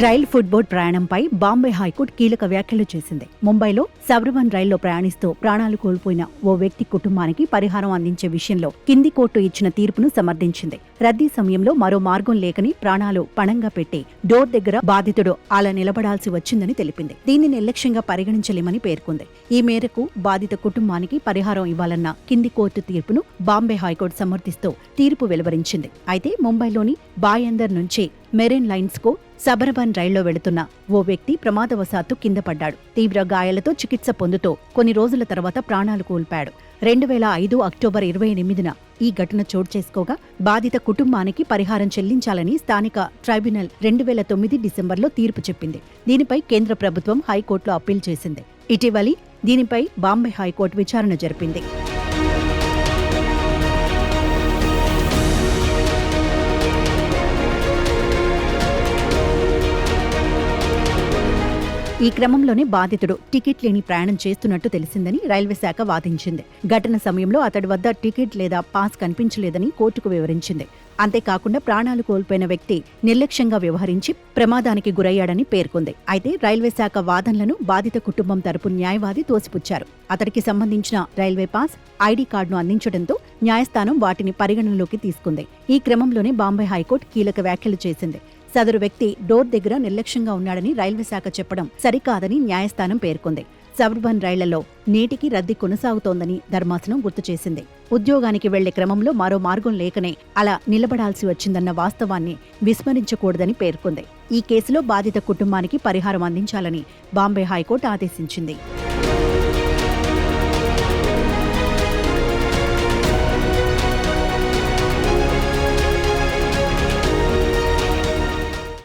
Rail food board ప్రయాణంపై Bombay high court కీలక వ్యాఖ్యలు చేసింది. ముంబైలో సబర్బన్ రైల్లో ప్రయాణిస్తూ ప్రాణాలు కోల్పోయిన ఓ వ్యక్తి కుటుంబానికి పరిహారం అందించే విషయంలో కింది కోర్టు ఇచ్చిన తీర్పును సమర్థించింది. రద్దీ సమయంలో మరో మార్గం లేకని ప్రాణాలు పణంగా పెట్టి డోర్ దగ్గర బాధితుడు అలా నిలబడాల్సి వచ్చిందని తెలిపింది. దీన్ని నిర్లక్ష్యంగా పరిగణించలేమని పేర్కొంది. ఈ మేరకు బాధిత కుటుంబానికి పరిహారం ఇవ్వాలన్న కింది కోర్టు తీర్పును బాంబే హైకోర్టు సమర్థిస్తూ తీర్పు వెలువరించింది. అయితే ముంబైలోని బాయందర్ నుంచి మెరైన్ లైన్స్కు సబర్బన్ రైల్లో వెళుతున్న ఓ వ్యక్తి ప్రమాదవశాత్తు కింద పడ్డాడు. తీవ్ర గాయాలతో చికిత్స పొందుతూ కొన్ని రోజుల తర్వాత ప్రాణాలు కోల్పాడు రెండు వేల ఐదు అక్టోబర్ ఇరవై ఎనిమిదిన ఈ ఘటన చోటు చేసుకోగా బాధిత కుటుంబానికి పరిహారం చెల్లించాలని స్థానిక ట్రైబ్యునల్ రెండు వేల తొమ్మిది డిసెంబర్లో తీర్పు చెప్పింది. దీనిపై కేంద్ర ప్రభుత్వం హైకోర్టులో అప్పీల్ చేసింది. ఇటీవలి దీనిపై బాంబే హైకోర్టు విచారణ జరిపింది. ఈ క్రమంలోనే బాధితుడు టికెట్ లేని ప్రయాణం చేస్తున్నట్టు తెలిసిందని రైల్వే శాఖ వాదించింది. ఘటన సమయంలో అతడి వద్ద టికెట్ లేదా పాస్ కనిపించలేదని కోర్టుకు వివరించింది. అంతేకాకుండా ప్రాణాలు కోల్పోయిన వ్యక్తి నిర్లక్ష్యంగా వ్యవహరించి ప్రమాదానికి గురయ్యాడని పేర్కొంది. అయితే రైల్వే శాఖ వాదనలను బాధిత కుటుంబం తరపు న్యాయవాది తోసిపుచ్చారు. అతడికి సంబంధించిన రైల్వే పాస్ ఐడి కార్డును అందించడంతో న్యాయస్థానం వాటిని పరిగణనలోకి తీసుకుంది. ఈ క్రమంలోనే బాంబే హైకోర్టు కీలక వ్యాఖ్యలు చేసింది. సదరు వ్యక్తి డోర్ దగ్గర నిర్లక్ష్యంగా ఉన్నాడని రైల్వే శాఖ చెప్పడం సరికాదని న్యాయస్థానం పేర్కొంది. సబర్బన్ రైళ్ళలో నేటికి రద్దీ కొనసాగుతోందని ధర్మాసనం గుర్తు చేసింది. ఉద్యోగానికి వెళ్ళే క్రమంలో మరో మార్గం లేకనే అలా నిలబడాల్సి వచ్చిందన్న వాస్తవాన్ని విస్మరించకూడదని పేర్కొంది. ఈ కేసులో బాధిత కుటుంబానికి పరిహారం అందించాలని బాంబే హైకోర్టు ఆదేశించింది.